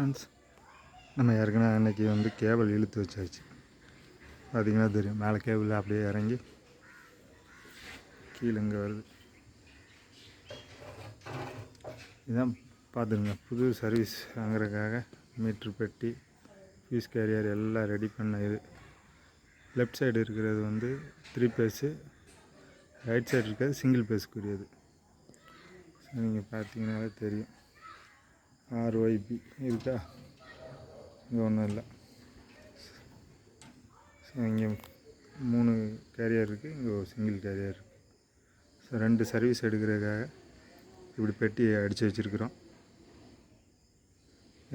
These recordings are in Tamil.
ஃப்ரெண்ட்ஸ் நம்ம ஏற்கனவே அன்னைக்கு வந்து கேபிள் இழுத்து வச்சாச்சு. பார்த்திங்கன்னா தெரியும். மேலே கேபிள் அப்படியே இறங்கி கீழே இங்கே வருது. இதான் பார்த்துருங்க புது சர்வீஸ் வாங்குறதுக்காக மீட்ரு பெட்டி ஃபியூஸ் கேரியர் எல்லாம் ரெடி பண்ண இது. லெஃப்ட் சைடு இருக்கிறது வந்து த்ரீ பேஸு ரைட் சைடு இருக்கிறது சிங்கிள் பேஸுக்குரியது. நீங்கள் பார்த்தீங்கன்னாலே தெரியும். ஆர்ஒய்பி இருக்கா? இங்கே ஒன்றும் இல்லை. இங்கே மூணு கேரியர் இருக்குது இங்கே ஒரு சிங்கிள் கேரியர் இருக்குது ஸோ ரெண்டு சர்வீஸ் எடுக்கிறதுக்காக இப்படி பெட்டி அடித்து வச்சுருக்குறோம்.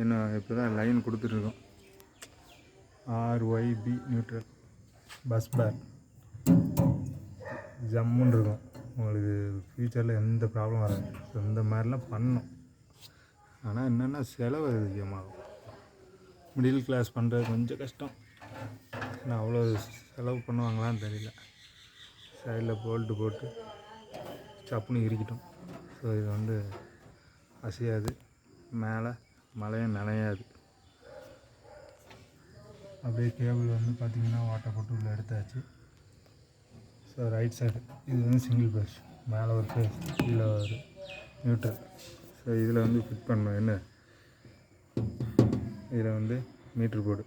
என்ன இப்போ தான் லைன் கொடுத்துட்ருக்கோம் ஆர்ஒய்பி நியூட்ரல் பஸ் பேர் ஜம்முன்னு இருக்கும். உங்களுக்கு ஃப்யூச்சரில் எந்த ப்ராப்ளம் வராது. ஸோ இந்த மாதிரிலாம் பண்ணணும். ஆனால் என்னென்னா செலவு அதிகமாகும். மிடில் கிளாஸ் பண்ணுறது கொஞ்சம் கஷ்டம். ஏன்னா அவ்வளோ செலவு பண்ணுவாங்களான்னு தெரியல. சைடில் போல்ட்டு போட்டு சப்புன்னு இருக்கட்டும் ஸோ இது வந்து அசையாது. மேலே மழையும் நனையாது. அப்படியே கேபிள் வந்து பார்த்திங்கன்னா வாட்டர் போட்டு உள்ளே எடுத்தாச்சு. ஸோ ரைட் சைடு இது வந்து சிங்கிள் பேஸ் மேலே ஒரு பேஸ் கீழே ஒரு நியூட்ரல் ஸோ இதில் வந்து ஃபிட் பண்ணணும். என்ன? இதில் வந்து மீட்ரு போர்டு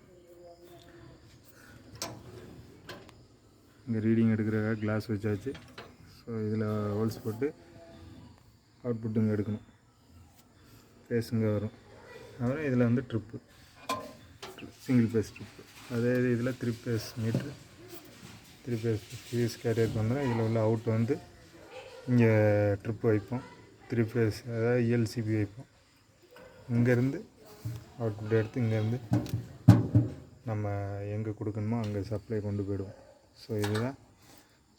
இங்கே ரீடிங் எடுக்கிறக்காக கிளாஸ் வச்சாச்சு. ஸோ இதில் ஹோல்ஸ் போட்டு அவுட்புட் இங்கே எடுக்கணும். ஃபேஸ் இங்கே வரும். அப்புறம் இதில் வந்து ட்ரிப்பு சிங்கிள் பேஸ் ட்ரிப்பு அதே இது இதில் three phase meter three phase fees கேரியருக்கு வந்துடும் இதில் உள்ள அவுட் வந்து இங்கே ட்ரிப் வைப்போம். த்ரீ ஃபேஸ் அதாவது இஎல்சிபி வைப்போம். இங்கேருந்து அவுட்புட் எடுத்து இங்கேருந்து நம்ம எங்கே கொடுக்கணுமோ அங்கே சப்ளை கொண்டு போயிடுவோம். ஸோ இதுதான்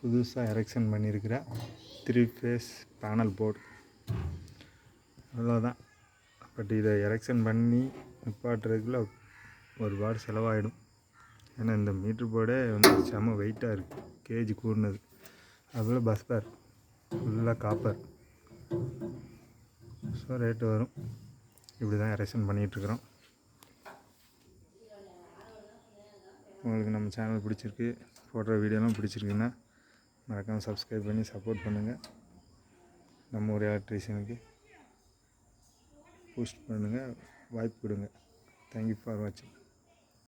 புதுசாக எரெக்ஷன் பண்ணியிருக்கிற த்ரீ ஃபேஸ் பேனல் போர்டு. அவ்வளோதான். பட் இதை எரெக்ஷன் பண்ணி நிப்பாட்டுறதுக்குள்ள ஒரு பாடு செலவாயிடும். ஏன்னா இந்த மீட்ரு போர்டே வந்து செம வெயிட்டாக இருக்குது கேஜி கூடினது. அதுபோல் பஸ் பேர் ஃபுல்லாக காப்பர் ஸோ ரேட்டு வரும். இப்படி தான் எரெக்ஷன் பண்ணிகிட்ருக்குறோம் உங்களுக்கு நம்ம சேனல் பிடிச்சிருக்கு போடுற வீடியோலாம் பிடிச்சிருக்குன்னா மறக்காமல் சப்ஸ்கிரைப் பண்ணி சப்போர்ட் பண்ணுங்கள் நம்ம ஒரு எலக்ட்ரீஷியனுக்கு பூஸ்ட் பண்ணுங்கள் வாய்ப்பு கொடுங்க. தேங்க்யூ ஃபார் வாட்சிங்